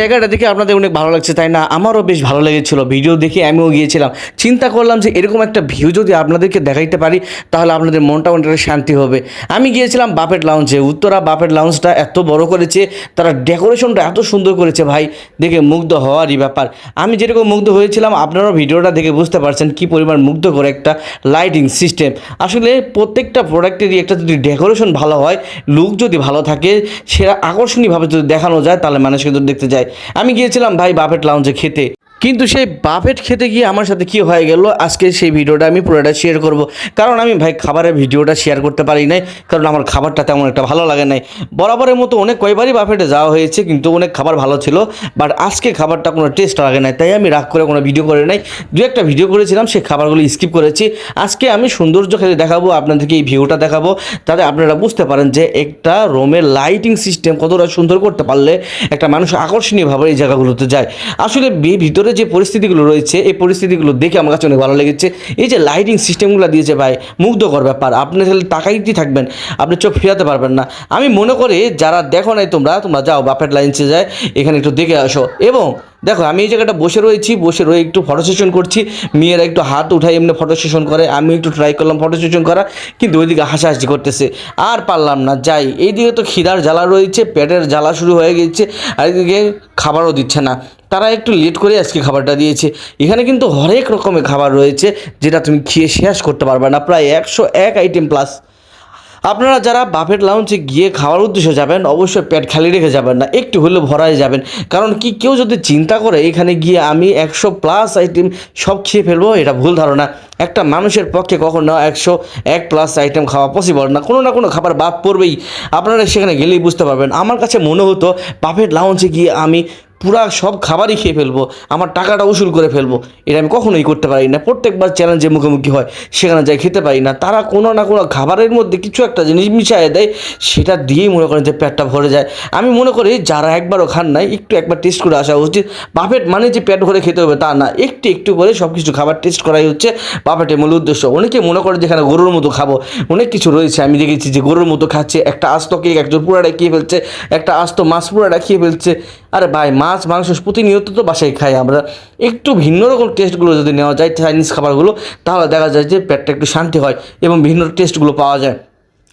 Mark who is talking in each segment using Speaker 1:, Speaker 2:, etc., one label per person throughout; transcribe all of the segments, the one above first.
Speaker 1: জায়গাটা দেখে আপনাদের অনেক ভালো লাগছে, তাই না? আমারও বেশ ভালো লেগেছিল, ভিডিও দেখে আমিও গিয়েছিলাম। চিন্তা করলাম যে এরকম একটা ভিউ যদি আপনাদেরকে দেখাইতে পারি, তাহলে আপনাদের মনটা অনেকটা শান্তি হবে। আমি গিয়েছিলাম বাফেট লাউঞ্জে উত্তরা বাফেট লাউঞ্জটা এত বড় করেছে, তারা ডেকোরেশনটা এত সুন্দর করেছে ভাই, দেখে মুগ্ধ হওয়ারই ব্যাপার। আমি যেরকম মুগ্ধ হয়েছিলাম, আপনারাও ভিডিওটা দেখে বুঝতে পারছেন কি পরিমাণ মুগ্ধ করে একটা লাইটিং সিস্টেম আসলে প্রত্যেকটা প্রোডাক্টেরই একটা যদি ডেকোরেশন ভালো হয় লুক যদি ভালো থাকে, সেটা আকর্ষণীয়ভাবে যদি দেখানো যায়, তাহলে মানুষ কিন্তু দেখতে যায়। আমি গিয়েছিলাম ভাই বাফেট লাউঞ্জে খেতে। কিন্তু সেই বাফেট খেতে গিয়ে আমার সাথে কি হয়ে গেল? আজকে সেই ভিডিওটা আমি পুরোটা শেয়ার করব। কারণ আমি ভাই খাবারের ভিডিওটা শেয়ার করতে পারি নাই, কারণ আমার খাবারটা তেমন একটা ভালো লাগে নাই। বরাবরের মতো অনেক কয়বারই বাফেটে যাওয়া হয়েছে, কিন্তু অনেক খাবার ভালো ছিল বাট আজকে খাবারটা কোনো টেস্ট লাগে নাই, তাই আমি রাগ করে কোনো ভিডিও করে নাই। দু একটা ভিডিও করেছিলাম, সেই খাবারগুলো স্কিপ করেছি। আজকে আমি সৌন্দর্য খেতে দেখাবো, আপনাদেরকে এই ভিউটা দেখাবো, তাতে আপনারা বুঝতে পারেন যে একটা রোমের লাইটিং সিস্টেম কতটা সুন্দর করতে পারলে একটা মানুষ আকর্ষণীয়ভাবে এই জায়গাগুলোতে যায়। আসলে বি- ভিতরে যে পরিস্থিতিগুলো রয়েছে, এই পরিস্থিতিগুলো দেখে আমার কাছে অনেক ভালো লেগেছে। এই যে লাইটিং সিস্টেমগুলো দিয়েছে ভাই, মুগ্ধকর ব্যাপার। আপনি তাহলে তাকাইতেই থাকবেন, আপনি চোখ ফিরাতে পারবেন না। আমি মনে করি যারা দেখো নাই তোমরা তোমরা যাও বাপের লাইনসে যায়, এখানে একটু দেখে আসো। এবং দেখো, আমি এই জায়গাটা বসে রয়েছি, বসে রয়ে একটু ফটো সেশন করছি। মেয়েরা একটু হাত উঠাই এমনি ফটো সেশন করে আমি একটু ট্রাই করলাম ফটো সেশন করা, কিন্তু ওইদিকে হাসাহাসি করতেছে। আর পারলাম না, যাই। এইদিকে তো খিদার জ্বালা রয়েছে, পেটের জ্বালা শুরু হয়ে গেছে। আর এদিকে খাবারও দিচ্ছে না। তারা একটু লেট করে আজকে খাবারটা দিয়েছে। এখানে কিন্তু হরেক রকমের খাবার রয়েছে, যেটা তুমি খেয়ে শেষ করতে পারবে না। প্রায় একশো এক আইটেম প্লাস আপনারা যারা বাফেট লাউঞ্জে গিয়ে খাওয়ার উদ্দেশ্যে যাবেন, অবশ্যই পেট খালি রেখে যাবেন না, একটু হলেও ভরাই যাবেন। কারণ কি, কেউ যদি চিন্তা করে এখানে গিয়ে আমি একশো প্লাস আইটেম সব খেয়ে ফেলব, এটা ভুল ধারণা। একটা মানুষের পক্ষে কখনো একশো এক প্লাস আইটেম খাওয়া পসিবল না। কোনো না কোনো খাবার বাদ পড়বেই। আপনারা সেখানে গেলেই বুঝতে পারবেন। আমার কাছে মনে হতো বাফেট লাউঞ্জে গিয়ে আমি পুরা সব খাবারই খেয়ে ফেলব, আমার টাকাটা উসুল করে ফেলব। এটা আমি কখনোই করতে পারি না। প্রত্যেকবার চ্যালেঞ্জের মুখোমুখি হয়, সেখানে যাই খেতে পারি না। তারা কোনো না কোনো খাবারের মধ্যে কিছু একটা জিনিস মিশিয়ে দেয়, সেটা দিয়েই মনে করেন যে পেটটা ভরে যায়। আমি মনে করি যারা একবারও খান নাই, একটু একবার টেস্ট করে আসা উচিত। বাফেট মানে যে পেট ভরে খেতে হবে তা না। একটু একটু করে সব কিছু খাবার টেস্ট করাই হচ্ছে বাফেটের মূল উদ্দেশ্য। অনেকে মনে করে যেখানে গরুর মতো খাব। অনেক কিছু রয়েছে। আমি দেখেছি যে গরুর মতো খাচ্ছে। একটা আস্ত কেক একজন পুরাটা খেয়ে ফেলছে। একটা আস্ত মাছ পুরাটা খেয়ে ফেলছে। আরে ভাই মাছ, মাংস প্রতিনিয়ত তো বাসায় খাই আমরা। একটু ভিন্ন রকম টেস্টগুলো যদি নেওয়া যায় চাইনিজ খাবারগুলো, তাহলে দেখা যায় যে পেটটা একটু শান্তি হয় এবং ভিন্ন টেস্টগুলো পাওয়া যায়।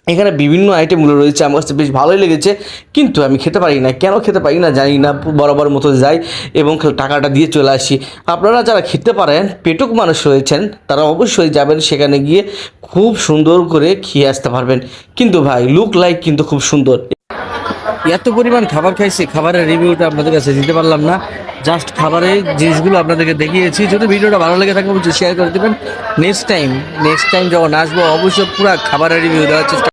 Speaker 1: এখানে বিভিন্ন আইটেমগুলো রয়েছে, আমার কাছে বেশ ভালোই লেগেছে। কিন্তু আমি খেতে পারি না। কেন খেতে পারি না জানি না, বরাবর মতো যাই এবং টাকাটা দিয়ে চলে আসি। আপনারা যারা খেতে পারেন, পেটুক মানুষ রয়েছেন, তারা অবশ্যই যাবেন সেখানে গিয়ে খুব সুন্দর করে খেয়ে আসতে পারবেন। কিন্তু ভাই লুক লাইক কিন্তু খুব সুন্দর। এত পরিমাণ খাবার খাইছি, খাবারের রিভিউটা আপনাদের কাছে দিতে পারলাম না। জাস্ট খাবারের জিনিসগুলো আপনাদেরকে দেখিয়েছি। যদি ভিডিওটা ভালো লেগে থাকে, অবশ্যই শেয়ার করে দেবেন। নেক্সট টাইম নেক্সট টাইম যখন আসব, অবশ্যই পুরো খাবারের রিভিউ দেওয়ার চেষ্টা